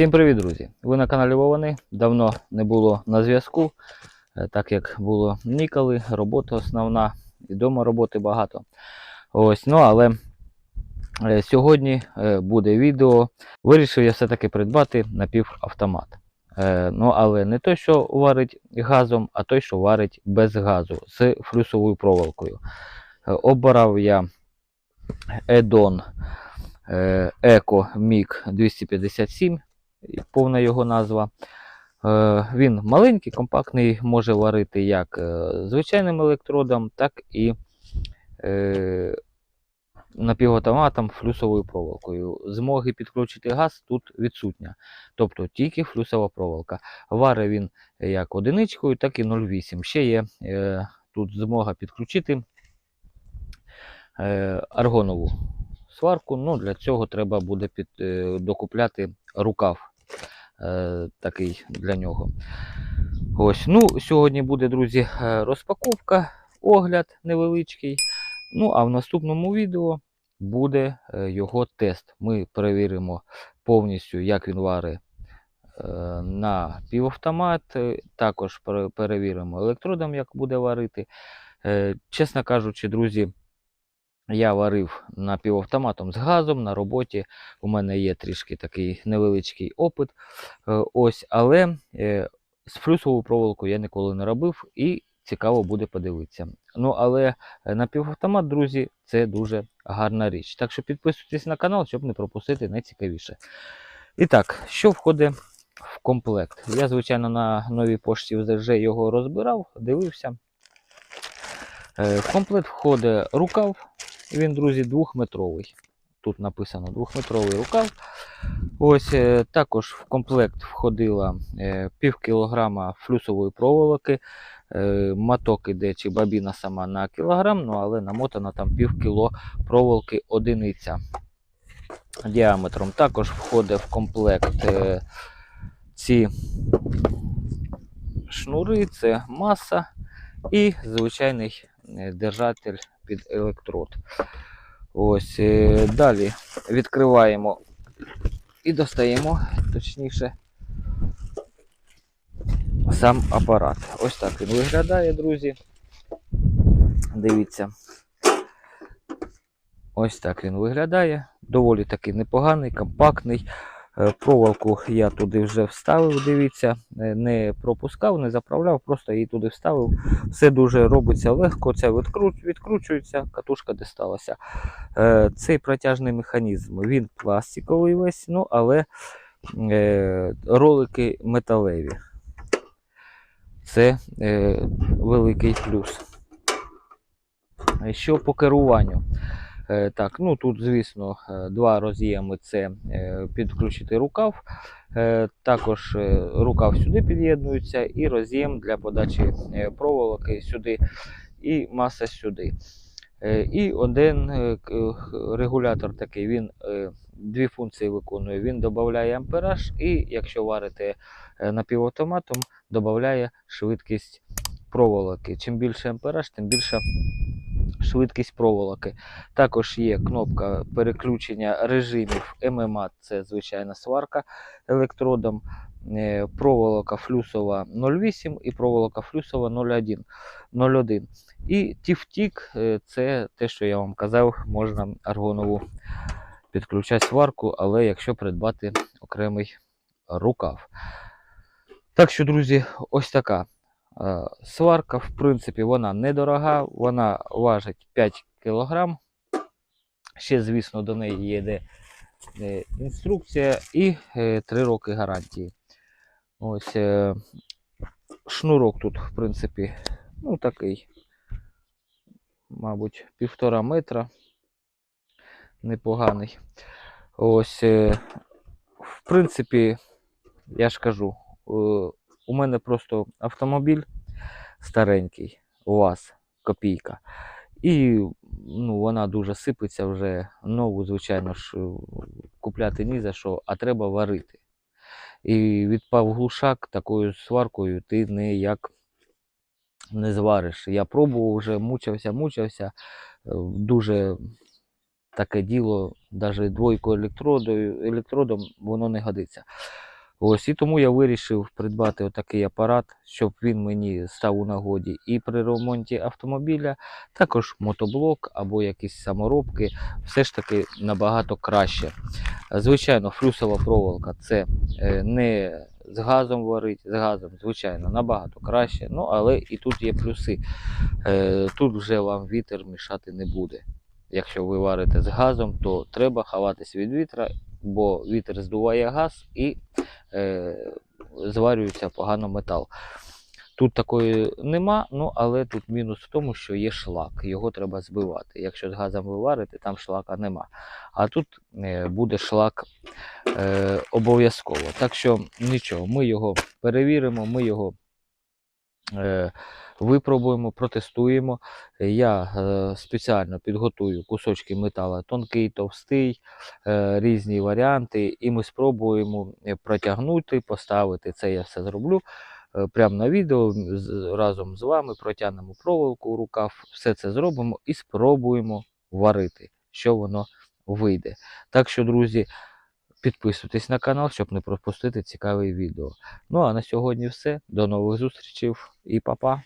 Всім привіт, друзі! Ви на каналі Вовани. Давно не було на зв'язку, е, так як було ніколи, робота основна, і вдома роботи багато. Ось, ну але е, сьогодні е, буде відео. Вирішив я все-таки придбати напівавтомат. Ну, але не той, що варить газом, а той, що варить без газу з флюсовою проволокою. Обирав я Edon Eco MiG 257, повна його назва. Е, Він маленький, компактний, може варити як е, звичайним електродом, так і е, напівавтоматом флюсовою проволокою. Змоги підключити газ тут відсутня. Тобто тільки флюсова проволока. Варить він як одиничкою, так і 0,8. Ще є тут змога підключити аргонову сварку. Ну, для цього треба буде під, докупляти рукав е, такий для нього. Ось, ну, сьогодні буде, друзі, е, розпаковка, огляд невеличкий. Ну, а в наступному відео буде е, його тест. Ми перевіримо повністю, як він варить на півавтомат. Також перевіримо електродом, як буде варити. Чесно кажучи, друзі, я варив напівавтоматом з газом на роботі. У мене є трішки такий невеличкий опит. Е, Ось, але е, з флюсовою проволокою я ніколи не робив і цікаво буде подивитися. Ну, але е, напівавтомат, друзі, це дуже гарна річ. Так що підписуйтесь на канал, щоб не пропустити найцікавіше. І так, що входить в комплект? Я, звичайно, на новій пошті вже його розбирав, дивився. В комплект входить рукав, він, друзі, двохметровий. Тут написано двохметровий рукав. Ось е, також в комплект входила е, пів кілограма флюсової проволоки. Е, Моток іде чи бабіна сама на кілограм, ну але намотана там пів кіло проволоки одиниця діаметром. Також входить в комплект ці шнури, це маса і звичайний держатель під електрод. Ось е, далі відкриваємо і достаємо, точніше, сам апарат. Ось так він виглядає, друзі. Дивіться. Ось так він виглядає. Доволі таки непоганий, компактний. Е, Проволоку я туди вже вставив, дивіться, е, не пропускав, не заправляв, просто її туди вставив. Все дуже робиться легко, це відкручується, катушка дісталася. Е, Цей протяжний механізм, він пластиковий весь, ну, але ролики металеві. Це великий плюс. Що по керуванню? Е, Так, ну тут, звісно, е, два роз'єми це е, підключити рукав. Також рукав сюди під'єднується, і роз'єм для подачі проволоки сюди, і маса сюди. І один регулятор такий, він дві функції виконує. Він додає ампераж, і якщо варите напівавтоматом, додає швидкість проволоки. Чим більше ампераж, тим більше швидкість проволоки. Також є кнопка переключення режимів ММА, це звичайна сварка електродом. е, Проволока флюсова 0,8 і проволока флюсова 0,1. 0,1. І тіфтік це те, що я вам казав, можна аргонову підключати сварку, але якщо придбати окремий рукав. Так що, друзі, ось така е, сварка. В принципі, вона недорога, вона важить 5 кг. Ще, звісно, до неї є е, інструкція і 3 роки гарантії. Ось е, шнурок тут, в принципі, ну такий, мабуть, півтора метра. Непоганий. Ось, е, в принципі, я ж кажу, е, у мене просто автомобіль старенький, УАЗ, копійка. І ну, вона дуже сипеться вже. Нову, звичайно ж, купляти ні за що, а треба варити. І відпав глушак такою сваркою, ти ніяк не звариш. Я пробував вже, мучився, мучився. Е, Дуже таке діло, навіть двойку електродою, електродом воно не годиться. Ось і тому я вирішив придбати отакий апарат, щоб він мені став у нагоді і при ремонті автомобіля, також мотоблок або якісь саморобки, все ж таки набагато краще. Звичайно, флюсова проволока це е, не з газом варить, з газом, звичайно, набагато краще. Ну, але і тут є плюси. Е, Тут вже вам вітер мішати не буде. Якщо ви варите з газом, то треба ховатись від вітра, бо вітер здуває газ і е, зварюється погано метал. Тут такої нема, ну але тут мінус в тому, що є шлак, його треба збивати. Якщо з газом виварити, там шлака нема. А тут е, буде шлак е, обов'язково. Так що нічого, ми його перевіримо, ми його випробуємо, протестуємо. Я е, спеціально підготую кусочки металу тонкий, товстий, е, різні варіанти, і ми спробуємо е, протягнути, поставити. Це я все зроблю. е, Прямо на відео разом з вами протягнемо проволоку рукав, все це зробимо і спробуємо варити, що воно вийде. Так що, друзі, підписуйтесь на канал, щоб не пропустити цікаві відео. Ну а на сьогодні все. До нових зустрічей і па-па!